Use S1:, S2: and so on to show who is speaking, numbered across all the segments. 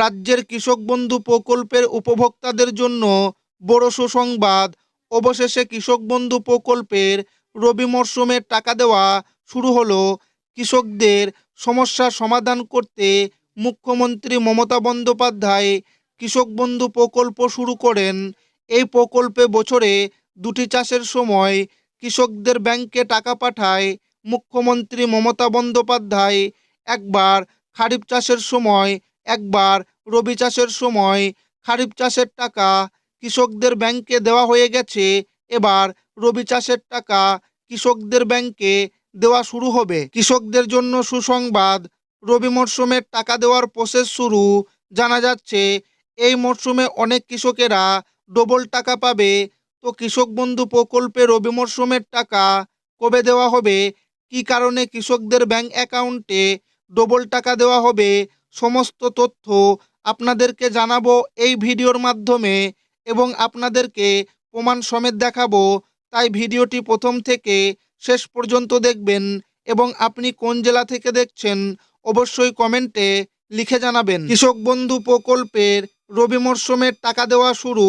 S1: রাজ্যের কৃষক বন্ধু প্রকল্পের উপভোক্তাদের জন্য বড় সুসংবাদ। অবশেষে কৃষক বন্ধু প্রকল্পের রবি মরশুমের টাকা দেওয়া শুরু হলো। কৃষকদের সমস্যার সমাধান করতে মুখ্যমন্ত্রী মমতা বন্দ্যোপাধ্যায় কৃষক বন্ধু প্রকল্প শুরু করেন। এই প্রকল্পে বছরে দুটি চাষের সময় কৃষকদের ব্যাংকে টাকা পাঠায় মুখ্যমন্ত্রী মমতা বন্দ্যোপাধ্যায়। একবার খারিফ চাষের সময় একবার রবি চাষের সময় খারিফ চাষের টাকা কৃষকদের ব্যাংকে দেওয়া হয়ে গেছে, এবার রবি চাষের টাকা কৃষকদের ব্যাংকে দেওয়া শুরু হবে। কৃষকদের জন্য সুসংবাদ, রবি মরশুমের টাকা দেওয়ার প্রসেস শুরু। জানা যাচ্ছে, এই মরশুমে অনেক কৃষকেরা ডবল টাকা পাবে। তো কৃষক বন্ধু প্রকল্পে রবি মরশুমের টাকা কবে দেওয়া হবে? কী কারণে কৃষকদের ব্যাংক অ্যাকাউন্টে ডবল টাকা দেওয়া হবে? সমস্ত তথ্য আপনাদেরকে জানাব এই ভিডিওর মাধ্যমে এবং আপনাদেরকে প্রমাণ সমেত দেখাবো। তাই ভিডিওটি প্রথম থেকে শেষ পর্যন্ত দেখবেন এবং আপনি কোন জেলা থেকে দেখছেন অবশ্যই কমেন্টে লিখে জানাবেন। কৃষক বন্ধু প্রকল্পের রবি মরশুমের টাকা দেওয়া শুরু,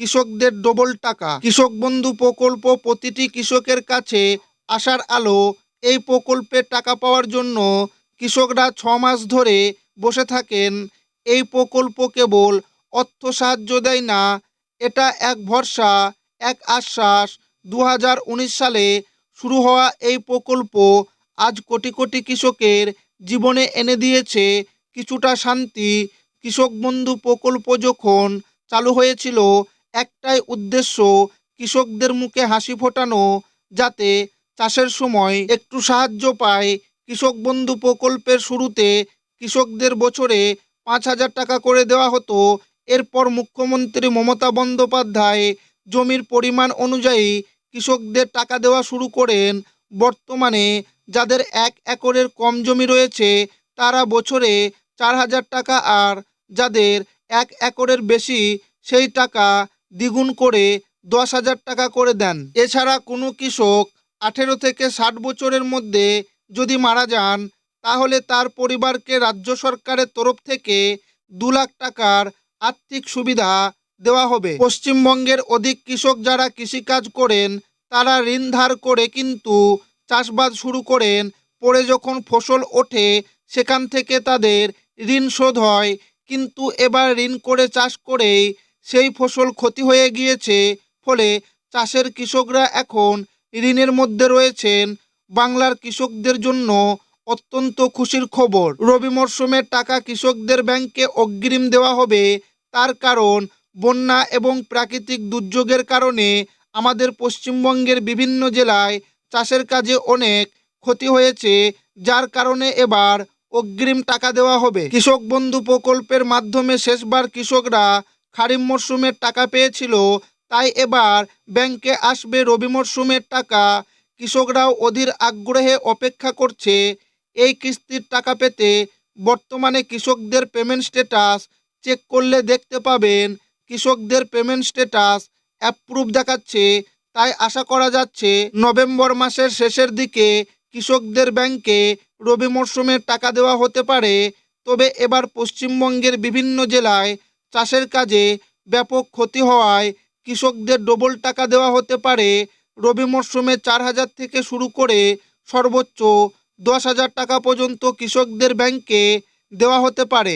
S1: কৃষকদের ডবল টাকা। কৃষক বন্ধু প্রকল্প প্রতিটি কৃষকের কাছে আসার আলো। এই প্রকল্পের টাকা পাওয়ার জন্য কৃষকরা ছ মাস ধরে বসে থাকেন, এই প্রকল্প কেবল অর্থ সাহায্য দেয় না, এটা এক ভরসা, এক আশ্বাস। দু হাজার উনিশ সালে শুরু হওয়া এই প্রকল্প আজ কোটি কোটি কৃষকের জীবনে এনে দিয়েছে। কিছুটা শান্তি, কৃষক বন্ধু প্রকল্প যখন চালু হয়েছিল, একটাই উদ্দেশ্য কৃষকদের মুখে হাসি ফোটানো, যাতে চাষের সময় একটু সাহায্য পায়। কৃষক বন্ধু প্রকল্পের শুরুতে কৃষকদের বছরে পাঁচ হাজার টাকা করে দেওয়া হতো। এরপর মুখ্যমন্ত্রী মমতা বন্দ্যোপাধ্যায় জমির পরিমাণ অনুযায়ী কৃষকদের টাকা দেওয়া শুরু করেন। বর্তমানে যাদের এক একরের কম জমি রয়েছে, তারা বছরে চার হাজার টাকা আর যাদের এক একরের বেশি, সেই টাকা দ্বিগুণ করে দশ হাজার টাকা করে দেন। এছাড়া কোনো কৃষক আঠেরো থেকে ষাট বছরের মধ্যে যদি মারা যান তাহলে তার পরিবারকে রাজ্য সরকারের তরফ থেকে দু লাখ টাকার আর্থিক সুবিধা দেওয়া হবে। পশ্চিমবঙ্গের অধিক কৃষক যারা কৃষিকাজ করেন, তারা ঋণ ধার করে কিন্তু চাষবাস শুরু করেন, পরে যখন ফসল ওঠে, সেখান থেকে তাদের ঋণ শোধ হয়। কিন্তু এবার ঋণ করে চাষ করেই সেই ফসল ক্ষতি হয়ে গিয়েছে, ফলে চাষের কৃষকরা এখন ঋণের মধ্যে রয়েছেন। বাংলার কৃষকদের জন্য অত্যন্ত খুশির খবর। রবি মরশুমের টাকা কৃষকদের ব্যাংকে অগ্রিম দেওয়া হবে। তার কারণ, বন্যা এবং প্রাকৃতিক দুর্যোগের কারণে আমাদের পশ্চিমবঙ্গের বিভিন্ন জেলায় চাষের কাজে অনেক ক্ষতি হয়েছে, যার কারণে এবার অগ্রিম টাকা দেওয়া হবে। কৃষক বন্ধু প্রকল্পের মাধ্যমে শেষবার কৃষকরা খারিফ মরশুমের টাকা পেয়েছিল, তাই এবার ব্যাংকে আসবে রবি মরশুমের টাকা। কৃষকরাও অধীর আগ্রহে অপেক্ষা করছে। এই কিস্তির টাকা পেতে বর্তমানে কৃষকদের পেমেন্ট স্ট্যাটাস চেক করলে দেখতে পাবেন কৃষকদের পেমেন্ট স্ট্যাটাস অ্যাপ্রুভ দেখাচ্ছে। তাই আশা করা যাচ্ছে নভেম্বর মাসের শেষের দিকে কৃষকদের ব্যাংকে রবি মরশুমের টাকা দেওয়া হতে পারে। তবে এবার পশ্চিমবঙ্গের বিভিন্ন জেলায় চাষের কাজে ব্যাপক ক্ষতি হওয়ায় কৃষকদের ডবল টাকা দেওয়া হতে পারে। রবি মরশুমে চার হাজার থেকে শুরু করে সর্বোচ্চ দশ হাজার টাকা পর্যন্ত কৃষকদের ব্যাংকে দেওয়া হতে পারে।